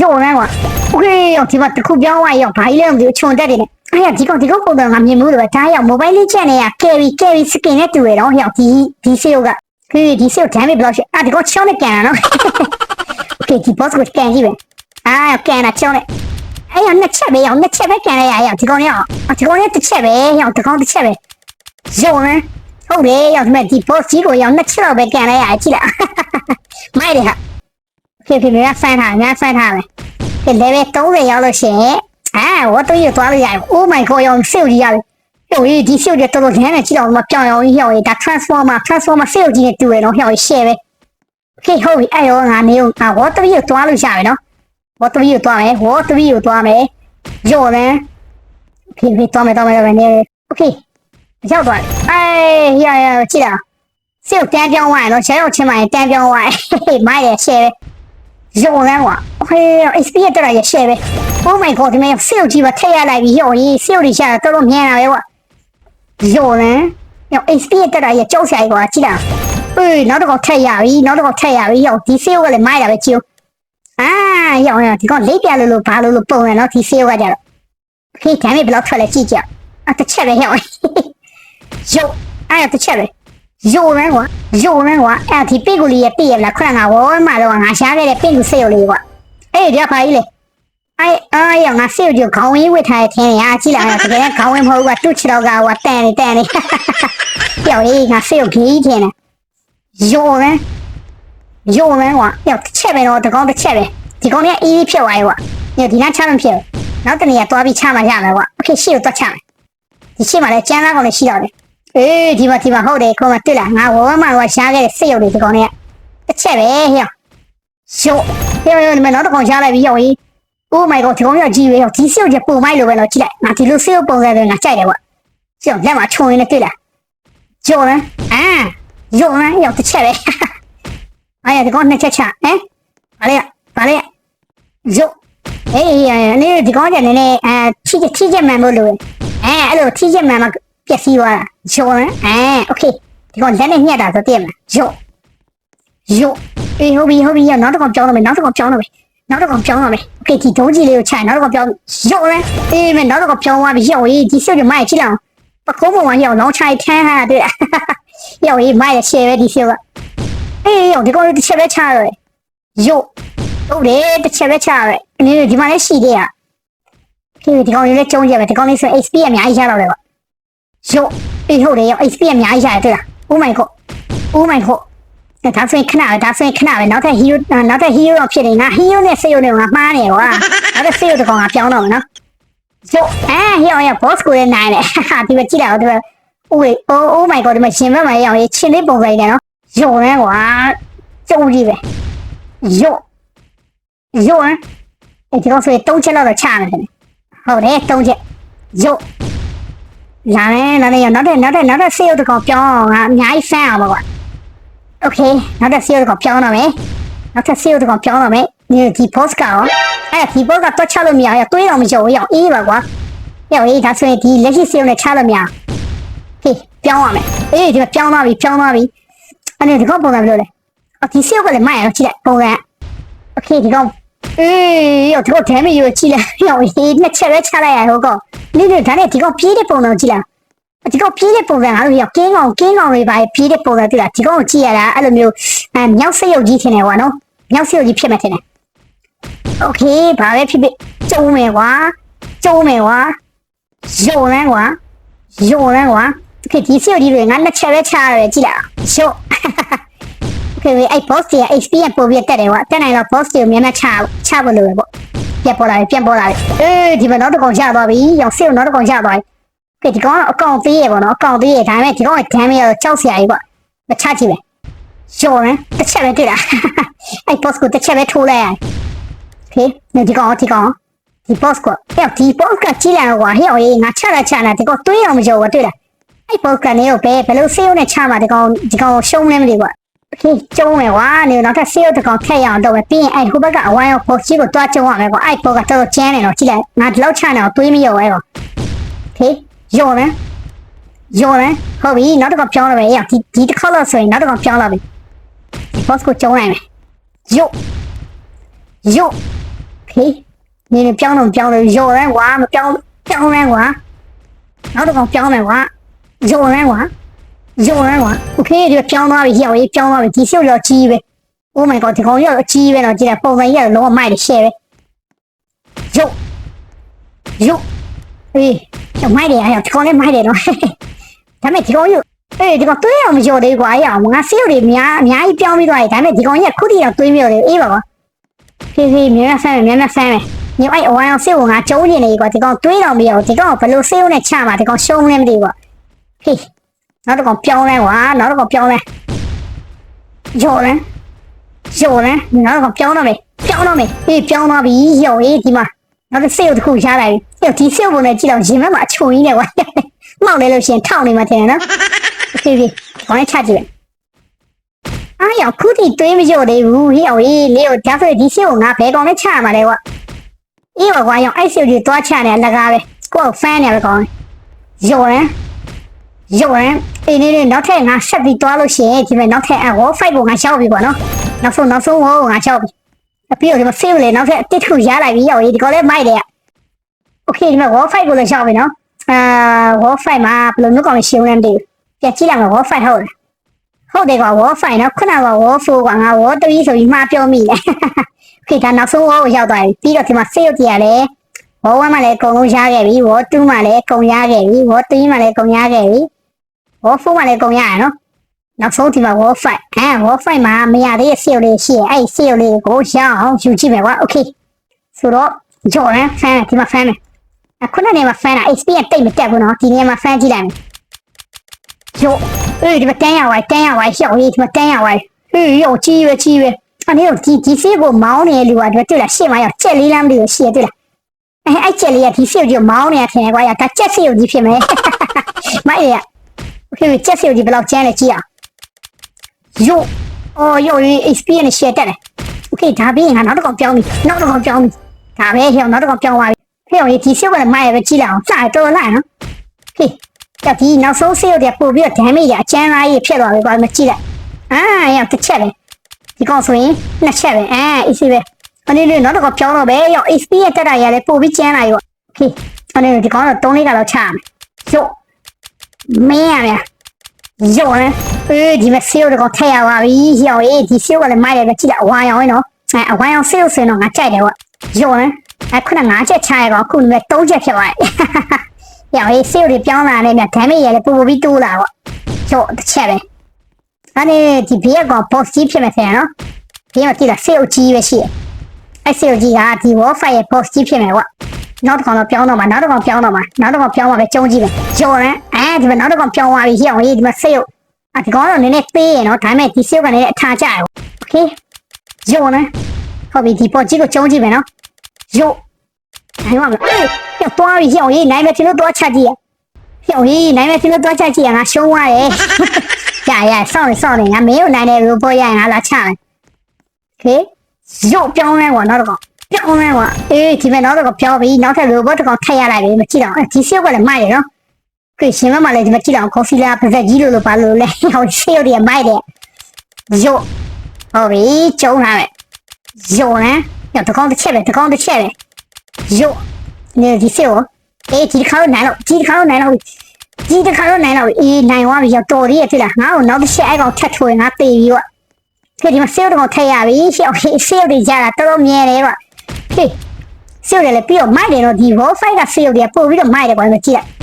ယုံရန်ကွာโอเคရောက်ဒီမှာတစ်ခုပြောင်းသွားရောက်ဘာကြီးလဲမသိဘူးခြုံတက်တယ်နဲ့ 哎呀，ဒီကောင်ဒီကောင်ပုံစံငါမြင်မှုတော့ဒါရောက် mobile လေးချက်နေရ carry carry skin နဲ့တူရတော့ဟရောက်ဒီဒီ sale ကคือဒီ sale damage ဘယ်လောက်ရှိอ่ะဒီကောင်ချောင်းနဲ့ကန်တာနော် okay ဒီ boss ကိုကန်ကြည့်ပဲအာကန်တာချောင်းနဲ့ အဲ့ရနှစ်ချက်ပဲရအောင်နှစ်ချက်ပဲပြန်လိုက်ရအောင်ဒီကောင်ရအောင်ဒီကောင်ရတစ်ချက်ပဲရအောင်ဒီကောင်တစ်ချက်ပဲရုံနဲ့ဟုတ်တယ်ရအောင်ဒီမဲ့ဒီ boss ကြီးကိုရအောင်နှစ်ချက်တော့ပဲပြန်လိုက်ရအောင်ကြည့်လိုက်မိုက်တယ်ဟာဖြစ်ဖြစ်ငါဆိုင်းထားငါဆိုင်းထားမယ်ဖြစ် level 30ရောက်လို့ရှိရင်အဲဝတ်တူရသွားလို့ရတယ် oh my god ရအောင်ဆေးကြီးရတယ်ဟိုဒီဆေးကြီးတော်တော်များများကြည့်အောင်မပြောင်းအောင်ရအောင်ဒါ transformer transformer ဆေးကြီးနဲ့တူရတော့ရအောင် share ပဲ okay ဟုတ်ပြီအဲ့ရောငါနေအောင်ငါဝတ်တူရသွားလို့ရပြီနော် ဘော3ကိုသွားမယ်ဘော3ကိုသွားမယ်ရော့တယ်ဖြစ်ဖြစ်သွားမယ်သွားမယ်လည်းနေโอเคရောက်သွားအေးရရကြည့်တာစေတန်းပြောင်းသွားရင်တော့ရှယ်ရောက်ချင်းမှရင်တန်းပြောင်းသွားရင်မိုက်ရရှယ်ပဲရော့တယ်ကွာဟေး experience တက်တာရရှယ်ပဲ oh my god ဒီမှာစေကိုကြည့်ပါထည့်ရလိုက်ပြီးရော့ရေးစေကိုကြီးရှာတော့တော်တော်မြန်လာပဲကွာရော့တယ်ရော့ experience တက်တာရကြောက်ရှာကြီးကွာကြည့်တာအေးနောက်တစ်ခေါက်ထည့်ရပြီနောက်တစ်ခေါက်ထည့်ရပြီရော့ဒီစေကိုကလည်းမိုက်တာပဲကြည့် အာရောဒီကောင်လေးပြလို့လို့ဘာလို့လို့ပုံရနော်ဒီဆေးကကြတော့ခေးကမ်းမေဘလောက်ထွက်လဲကြည့်ကြအတစ်ချက်ပဲရောရုံအဲ့တစ်ချက်ပဲယိုရမ်းကွာယိုရမ်းကွာအဲ့ဒီပိတ်ကူလေးရဲ့ပြည့်ရလားခဏငါဝေါ်မှတော့ငါရှားခဲ့တဲ့ပိတ်ကူစိတ်ရုပ်လေးကွာအေးဒီကဖာကြီးလေအဲ့အားရငါစိတ်ရုပ်ခေါင်းရင်းဝစ်ထားတဲ့ထင်းရအကြည့်လိုက်တကယ်ခေါင်းရင်းမဟုတ်ဘူးကတွချတော့ကဟိုတန်နေတန်နေပြောင်းလေးငါစိတ်ရုပ်ကြီးထင်းနေယိုရမ်း ယိုရမ်းကွာပြောတစ်ချက်ပဲတော့တကောင်းတစ်ချက်ပဲဒီကောင်လေးအေးဖြစ်သွားပြီကွာညဒီနားချမ်းမဖြစ်ဘူးနောက်တနေ့ကသွားပြီးချမှရမယ်ကွာโอเคရှေ့ကိုသွားချမယ်ဒီရှေ့မှာလည်းကျန်းသားကောင်လေးရှိတော့တယ် အေးဒီမှာဒီမှာဟုတ်တယ်ခုမှတွေ့လားငါဝဝမကရှားခဲ့တဲ့စိတ်ရုပ်တွေဒီကောင်တွေကတစ်ချက်ပဲဟဲ့ရှုပ်ဟဲ့ဟဲ့ဒီမှာနောက်တစ်ကောင်ရှားလိုက်ပြီရောက်ရင် Oh my god ဒီကောင်ကကြီးပဲရောက်ဒီစိတ်ရုပ်ကြီးပုံမိုက်လိုပဲတော့ကြည့်လိုက်ငါဒီလိုစိတ်ရုပ်ပုံစံတွေငါကြိုက်တယ်ကွာရှုပ်လက်မှာချုံရင်းနဲ့တွေ့လားဂျိုလန်အာဂျိုလန်ရောက်တစ်ချက်ပဲ အားရဒီကောင်နှစ်ချက်ချဟမ်ဘာလဲဘာလဲဂျိုအေးအေးဒီကောင်ကလည်းနည်းနည်းအာချီချီချက်မှန်လို့လို့အဲအဲ့လိုချီချက်မှန်မှာ ပျက်စီးသွားတာယောရန်အဲโอเคဒီကောင်လက်နဲ့ညှက်တာဆိုတည်မလားယောယောအေးဟုတ်ပြီဟုတ်ပြီနောက်တစ်ကောင်ပြောင်းတော့မယ်နောက်တစ်ကောင်ပြောင်းတော့မယ်နောက်တစ်ကောင်ပြောင်းတော့မယ်โอเคဒီဒုံးကြီးလေးကိုခြိုင်နောက်တစ်ကောင်ပြောင်းယောရန်အေးမယ်နောက်တစ်ကောင်ပြောင်းသွားပြီယောရေးဒီစုပ်ကြီးမိုက်ကြည့်လောက်ပကုံးပေါ်မှာယောလောင်းချိုင်ထမ်းဟာတွေ့လားယောရေးမိုက်ရရှယ်ပဲဒီစုပ်က အေးယောဒီကောင်တစ်ချက်ပဲချရတယ်ယောဟုတ်တယ်တစ်ချက်ပဲချရတယ်အနည်းဒီမှာလည်းရှိသေးရဒီဒီကောင်လေးလည်းကျုံးကြပဲဒီကောင်လေးဆို XP အများကြီးရတော့တယ်ပေါ့ရောအေးဟုတ်တယ်ရော HP အများကြီးရတယ်တွေ့လား Oh my god Oh my god ဒါဆိုရင်ခဏပဲဒါဆိုရင်ခဏပဲနောက်ထပ် hero နောက်ထပ် hero တော့ဖြစ်နေငါ hero နဲ့စေယုံနဲ့ငါမှားနေကွာနောက်ထပ်စေယုံတစ်ကောင်ကပြောင်းတော့မယ်နော်ရောအဲဟောရ boss ကိုလည်းနိုင်တယ်ဟာဒီမကြည့်တော့ဒီ Oh oh oh my god ဒီမှာရှင်ဘက်မှာရအောင်ချင်းလေးပုံစံနေနော် ရောလဲကွာကျုံကြီးပဲရောရောအဲဒီကောင်ဆိုရင်၃ချက်လောက်တော့ချမယ်ခင်ဗျဟုတ်တယ်၃ချက်ရော လာမယ်လာမယ်ရနောက်တဲ့နောက်တဲ့နောက်တဲ့ဆေးရုပ်တစ်ကောင်ပြောင်းအောင်ငါအများကြီးဆန်းအောင်ပါကွာโอเคနောက်တဲ့ဆေးရုပ်တစ်ကောင်ပြောင်းတော့မယ်နောက်တဲ့ဆေးရုပ်တစ်ကောင်ပြောင်းတော့မယ်ဒီဒီ post ကရောအဲ့ဒီ post ကတော့ချလို့မရရတွေးတော့မရုံရအောင်အေးပါကွာရောအေးဒါဆိုရင်ဒီလက်ရှိဆေးရုပ်နဲ့ချလို့မရ ဟေးပြောင်းရမယ်အေးဒီမှာပြောင်းသွားပြီပြောင်းသွားပြီ အဲ့ဒီဒီကောင်ပုံစံဘယ်လိုလဲအော်ဒီစေုပ်ကလည်းမိုက်ရတော့ကြည့်လိုက်ပုံစံโอเคဒီကောင်အေးရောဒီကောင်ဒဲမီရောကြည့်လိုက်ရောဟေးနှစ်ချက်ပဲချလိုက်ရဟိုကောင်နေနေဒါနဲ့ဒီကောင်ပြေးတဲ့ပုံစံကြည့်လိုက်ဒီကောင်ပြေးတဲ့ပုံစံအားလို့ရောကင်းကောင်ကင်းကောင်တွေပါပြေးတဲ့ပုံစံတွေ့လားဒီကောင်ကိုကြည့်ရတာအဲ့လိုမျိုးအဲမြောက်စိတ်ရုပ်ကြီးထင်တယ်ကွာနော်မြောက်စိတ်ရုပ်ကြီးဖြစ်မှထင်တယ်โอเคဘာပဲဖြစ်ဖြစ်ကျုံမယ်ကွာကျုံမယ်ကွာယုံလန်းကွာယုံလန်းကွာ Okay ဒီစီ OD တွေငါနှစ်ချက်ပဲချရတယ်ကြည့်လားရှော့ Okay ဝေးအဲ့ boss တွေက HP ကပိုပြီးတက်တယ်ကွာတက်နိုင်တော့ boss တွေကိုများများချချဖို့လိုပဲပေါ့ပြက်ပေါ်လာပြီပြန်ပေါ်လာပြီအေးဒီမှာနောက်တစ်ကောင်ရသွားပြီရောင်စစ်ကိုနောက်တစ်ကောင်ရသွားပြီ Okay ဒီကောင်ကအကောင်သေးရပေါ့နော်အကောင်သေးရဒါပေမဲ့ဒီကောင်က damage ရောကြောက်စရာကြီးပေါ့မချကြည့်ပဲရှော့ရင်တစ်ချက်ပဲတွေ့တာအဲ့ boss ကိုတစ်ချက်ပဲထိုးလိုက်ရ Okay ဒီကောင်ဒီကောင်ဒီ boss ကဟဲ့ဒီ boss ကကြီးလာတော့ကွာဟဲ့အေးငါချလာချလာဒီကောင်တွေးအောင်မကြောက်ဘူးတွေ့လား အဲ့ပုတ်ကန်လေးကိုပဲဘယ်လိုဆေးရုံနဲ့ချမှာဒီကောင်ဒီကောင်ရှုံးလဲမသိဘူးကွာခေကျုံးမယ်ကွာနေတော့တစ်ဆေးရုံတကောင်ထက်ရအောင်တော့ပဲပြီးရင်အဲ့ဟိုဘက်ကအဝိုင်းရောပုတ်ကြီးကိုတွားကျုံရမယ်ကွာအဲ့ပုတ်ကတော်တော်ကျန်းနေတော့ကြည့်လိုက်ငါဒီလောက်ချနေအောင်တွေးမရောပဲကွာခေယော်မယ်ယော်မယ်ဟုတ်ပြီနောက်တစ်ခေါက်ပြောင်းလာမယ်အေးဒီဒီတစ်ခေါက်လောက်ဆိုရင်နောက်တစ်ခေါက်ပြောင်းလာပြီဘော့ကိုကျုံးနိုင်မယ်ယော့ယော့ခေနေနေပြောင်းတော့ပြောင်းတော့ယော်ရဲကွာမပြောင်းပြောင်းရဲကွာနောက်တစ်ခေါက်ပြောင်းမယ်ကွာ ယော်တယ်ကွာ ရုံရမ်းကွာโอเคဒီပြောင်းသွားပြီရောက်ရေးပြောင်းသွားပြီဒီရှုပ်ရောကြီးပဲ Oh my god ဒီကောင်ရောအကြီးပဲတော့ကြည့်ရပုံစံကြီးကလုံးဝမိုက်တယ်ရှယ်ပဲရုပ်ရုပ်အေးကျောင်းမိုက်တယ်အဲ့ဒီကောင်လည်းမိုက်တယ်နော်ဒါမဲ့ဒီကောင်ရောအေးဒီကောင်တွေးအောင်မကြော်သေးကွာရအောင်ငါဆေးရုပ်တွေအများအများကြီးပြောင်းပြီးသွားပြီဒါမဲ့ဒီကောင်ကြီးကခုတည်းတော့တွေးမရသေးအေးပါကွာဖြည်းဖြည်းမြန်မြန်ဆန်းမြန်မြန်ဆန်းမယ်ညအိုက်အဝိုင်းအောင်ဆေးကိုငါကျုံးနေနေကွာဒီကောင်တွေးတော့မရဘူးဒီကောင်ကဘယ်လိုဆေးရုံနဲ့ချမှာဒီကောင်ရှုံးနေမသိဘူးကွာ ဟေး နောက်တစ်ကောင်ပြောင်းလဲကွာနောက်တစ်ကောင်ပြောင်းလဲယော်လဲယော်လဲနောက်တစ်ကောင်ပြောင်းတော့မယ်ပြောင်းတော့မယ်အေးပြောင်းသွားပြီယော်ရေးဒီမှာနောက်တစ်ဆေးရုပ်တစ်ခုရလိုက်ပြီအေးဒီဆေးရုပ်ပုံနဲ့ကြည့်တော့ရင်ဘက်မှာအချုံကြီးနေကွာမောက်လဲလို့ရှိရင်ထောက်နေမှာထင်တယ်နော်โอเคပြီခေါင်းချကြည့်လိုက်အားရောက်ခုထိတွေးမကြော့သေးဘူးဟေ့အောင်ရေးလေကိုဒါဆိုဒီဆေးရုပ်ငါဘယ်ကောင်လဲချရမှာလဲကွာအေးကွာရောက်အဲ့ဆေးရုပ်ကြီးသွားချနေအလကားပဲကိုယ်ဖမ်းနေပဲကောင်ယော်လဲ ရုပ်ရင်အေးနေနေနောက်ထပ်ငါဆက်ပြီးသွားလို့ရှိရင်ဒီမဲ့နောက်ထပ်အဝ5ကိုငါရှောက်ပြီပေါ့နော်နောက်ဆုံးနောက်ဆုံးဝငါရှောက်ပြီအပြီးတော့ဒီမှာ save လေနောက်ထပ်တစ်ခုရလိုက်ပြီရောက်ရေးဒီကောလည်းမိုက်တယ်โอเคဒီမှာဝ5ကိုလည်းရှောက်ပြီနော်အာဝ5မှာဘယ်လိုမျိုးကောင်ရှင်းနေတယ်ပြန်ကြည့်လိုက်မှာဝ5ဟုတ်တယ်ဟုတ်တယ်ကွာဝ5နော်ခုနကဝ4ကွာငါဝ3ဆိုပြီးမှားပြောမိတယ်โอเคဒါနောက်ဆုံးဝကိုရောက်သွားပြီပြီးတော့ဒီမှာ save ကြည့်ရလဲဝ1မှာလည်းအကုန်လုံးရခဲ့ပြီဝ2မှာလည်းအကုန်ရခဲ့ပြီဝ3မှာလည်းအကုန်ရခဲ့ပြီ wall 4မှာလည်းကုန်ရရနော်နောက်ဆုံးဒီမှာ wall 5အဲ wall 5မှာမရသေးတဲ့ seal လေးရှိရဲ့အဲ့ seal လေးကိုရအောင်ယူကြည့်မယ်ကွာ okay ဆိုတော့ကြော်ရန် fan ဒီမှာ fan အခုနနေမှာ fan တာ HP ကတိတ်မတက်ဘူးနော်ဒီနေရာမှာ fan ကြည့်လိုက်မယ်ယောအေးဒီမှာတန်းရဝိုင်းတန်းရဝိုင်းရှောက်ရေးဒီမှာတန်းရဝိုင်းအေးယောကြီးပဲကြီးပဲအနေတော့ဒီဒီ seal ကိုမောင်းနေတဲ့လူကဒီတွေ့လားရှေ့မှာရောက်ကြက်လေးလမ်းမလို့ရှိရတွေ့လားအဲအဲ့ကြက်လေးကဒီ seal ကိုမောင်းနေတာထင်တယ်ကွာဒါကြက် seal ကြီးဖြစ်မယ်မိုက်ရ โอเคကြက်စီကိုဒီဘယ်လောက်ကျန်းလဲကြည့်အောင်ယိုအော်ယို experience ရှယ်တက်တယ်โอเคဒါပြီးရင်ငါနောက်တစ်ကောင်ပြောင်းပြီနောက်တစ်ကောင်ပြောင်းပြီဒါပဲဟဲ့နောက်တစ်ကောင်ပြောင်းသွားပြီဟဲ့ဒီစီကလည်းမိုက်ရပဲကြည့်လိုက်အောင်စရတော်လိုက်နော်ဟေးကြက်ဒီနောက်ဆုံးဆေးတွေပို့ပြီးတော့ damage ရအကျန်းသားကြီးဖြစ်သွားပြီကွာမကြည့်လိုက်အာရောက်တစ်ချက်ပဲဒီကောင်ဆိုရင်နှစ်ချက်ပဲအာ easy ပဲအနေနဲ့နောက်တစ်ကောင်ပြောင်းတော့ပဲရောက် experience တက်တာရတယ်ပို့ပြီးကျန်းလာပြီပေါ့โอเคအနေနဲ့ဒီကောင်တော့3လေးကတော့ချရမယ်ယို မင်းရမယ်ရုံနဲ့အေးဒီမဲ့ဆေးရုံတော့ထည့်ရပါပြီရောအေးဒီဆေးရုံကလည်းမိုက်တယ်ပဲကြည့်လိုက်အဝိုင်းအောင်နော်အဲအဝိုင်းအောင်ဆေးရုံဆိုရင်တော့ငါကြိုက်တယ်ကွရုံနဲ့အခုနငါချက်ချရတော့အခုလည်း၃ချက်ဖြစ်သွားတယ်ရောအေးဆေးရုံတွေပြောင်းလာနေမြဒမ်းမေးရလည်းပူပူပြီးတိုးလာပေါ့ရုံတစ်ချက်ပဲအဲ့ဒီဒီဘေးကောင် boss ကြီးဖြစ်မယ်ဆရာနော်ဘေးကကြည့်လာဆေးရုံကြီးပဲရှိတယ်အဲ့ဆေးရုံကြီးကဒီ wall fire boss ကြီးဖြစ်မယ်ကွနောက်တစ်ကောင်တော့ပြောင်းတော့မှာနောက်တစ်ကောင်ပြောင်းတော့မှာနောက်တစ်ကောင်ပြောင်းမှာပဲကြုံကြည့်မယ်ကျော်ရန်အဲ ဒီမှာနောက်တစ်ကောင်ပြောင်းသွားပြီဟိအောင်ရေးဒီမှာစိတ်ရုပ်အဒီကောင်တော့နည်းနည်းပေးရနော်ဒါပေမဲ့ဒီစိတ်ကလည်းအထာကျရယ်โอเคကျော်နော်ဟုတ်ပြီဒီပေါ်ကြီးကိုကြုံကြည့်မယ်နော်ယုတ်နိုင်ပါမလားအေးကျော်သွားပြီဟိအောင်ရေးနိုင်မယ်တင်လို့သွားချကြည့်ရဟိအောင်ရေးနိုင်မယ်တင်လို့သွားချကြည့်ရငါရှုံးသွားတယ်ရရစောင့်နေစောင့်နေငါမင်းကိုနိုင်တယ်လို့ပေါ်ရရင်ငါလာချမယ်โอเคယုတ်ပြောင်းလဲကွာနောက်တစ်ကောင် ပြောင်းလဲကွာအေးဒီမဲ့နောက်တော့ပြောင်းပြီနောက်ထပ် robot တစ်ကောင်ထည့်ရလိုက်ပြီမကြည့်တော့ဒီစီကလည်းမိုက်တယ်နော် ခေရှင်မမလည်းဒီမှာကြည့်တော့ကော်ဖီလာပါဇက်ကြီးလို့လို့ပါလို့လဲဟောရှေ့ရမိုက်တယ်ယိုဟုတ်ပြီကျုံးလာမယ်ယိုနဲညတကောင်တစ်ချက်ပဲတကောင်တစ်ချက်ပဲယိုနေဒီစေောအေးဒီခါလို့နိုင်တော့ဒီခါလို့နိုင်တော့ဒီတခါလို့နိုင်တော့အေးနိုင်သွားပြီရောက်တော်ရည်ဖြစ်လားငါ့ကိုနောက်တစ်ချက်အဲ့ကောင်ထက်ထွေငါတေးပြီးတော့ခေဒီမှာစေောတော့ထည့်ရပြီရှေ့စေောတွေကြတာတော်တော်မြဲတယ်ကွာဟေးစေောတယ်လေပြီးတော့မိုက်တယ်တော့ဒီ wall fight ကစေောတွေကပို့ပြီးတော့မိုက်တယ်ကွာကြည့်လိုက်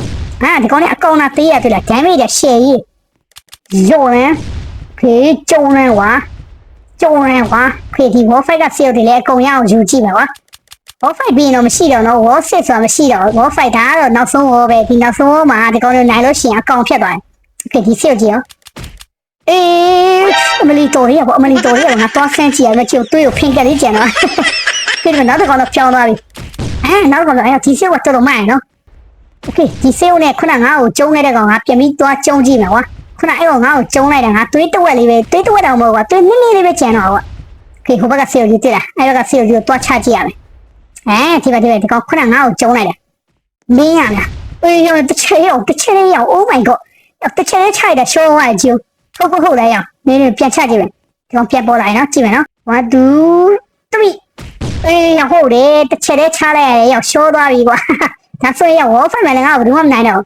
။အာဒီကောင်လေးအကောင်သာသေးရသေးလား damage ကရှယ်ကြီး။ရောရန်ခေကျုံရန်ကွာ။ကျုံရန်ကွာ။ခေဒီ wall fight ကဆေးတွေလည်းအကုန်ရအောင်ယူကြည့်မယ်ကွာ။ wall fight ပြီးရင်တော့မရှိတော့နော် wall set ဆိုတာမရှိတော့ wall fight ဒါကတော့နောက်ဆုံး wall ပဲဒီနောက်ဆုံး wall မှာဒီကောင်လေးနိုင်လို့ရှိရင်အကောင်ဖြစ်သွားတယ်။ခေဒီဆေးကြည့်ရော။အေးအမလီတော်ရရပေါ့အမလီတော်ရရငါသွားဆန်းကြည့်ရမယ်ချို့တွေးကိုဖင်ကလေးကြံတော့။ခေဒီကနောက်တစ်ကောင်တော့ပြောင်းသွားပြီ။အဲနောက်တစ်ကောင်တော့အဲဒီဆေးကတော်တော်မှန်နော်။ โอเคဒီဆေးုံနဲ့ခုနငါ့ကိုကျုံနေတဲ့ကောင်ကပြန်ပြီးသွားကျုံကြည့်မယ်ကွာခုနအဲ့ကောင်ငါ့ကိုကျုံလိုက်တယ်ငါသွေးတဝက်လေးပဲသွေးတဝက်တောင်မဟုတ်ကွာသွေးနည်းနည်းလေးပဲကျန်တော့ကွာโอเคဟိုဘက်ကဆေးုံကြီးတွေ့လားအဲ့ဘက်ကဆေးုံကြီးကိုသွားချကြည့်ရမယ်အဲဒီပါဒီပါဒီကောင်ခုနငါ့ကိုကျုံလိုက်တယ်မင်းရလားအေးရောတစ်ချက်ရောတစ်ချက်ရော oh my god တစ်ချက်လေးချိုက်တယ်ရှောင်းသွားကြည့်ဟုတ်ဟုတ်ဟုတ်လည်းရနည်းနည်းပြန်ချကြည့်မယ်ဒီကောင်ပြန်ပေါ်လာရင်နော်ကြည့်မယ်နော်1 2 3အေးရဟုတ်တယ်တစ်ချက်လေးချလိုက်ရတယ်ရောက်ရှောသွားပြီကွာ ဒါဆိုရင်ဝေါ်ဖိုင်မှာလည်းငါ့ကိုဘယ်သူမှမနိုင်တော့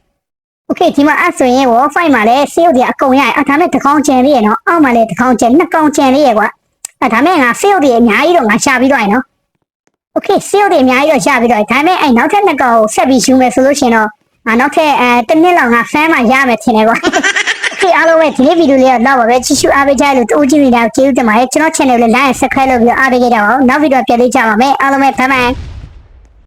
โอเคဒီမှာအဲ့ဆိုရင်ဝေါ်ဖိုင်မှာလည်းဆေးရုပ်တွေအကုန်ရရင်အဲ့ဒါမဲ့တစ်ကောင်ကျန်လေးရနော်အောက်မှာလည်းတစ်ကောင်ကျန်နှစ်ကောင်ကျန်လေးရကွာအဲ့ဒါမဲ့ငါဆေးရုပ်တွေအများကြီးတော့ငါရှာပြီးတော့ရနော်โอเคဆေးရုပ်တွေအများကြီးတော့ရှာပြီးတော့ဒါမဲ့အဲ့နောက်ထပ်နှစ်ကောင်ကိုဆက်ပြီးယူမယ်ဆိုလို့ရှိရင်တော့ငါနောက်ထပ်အဲတစ်နှစ်လောက်ငါဖမ်းမှရမယ်ထင်တယ်ကွာโอเคအားလုံးပဲဒီနေ့ဗီဒီယိုလေးကတော့ပါပဲချစ်ရှူအားပေးကြလို့တူကြည့်နေတာကျေးဇူးတင်ပါတယ်ကျွန်တော် channel ကိုလည်း like and subscribe လုပ်ပြီးတော့အားပေးကြပါဦးနောက်ဗီဒီယိုပြန်လေးကြပါမယ်အားလုံးပဲဘိုင်ဘိုင်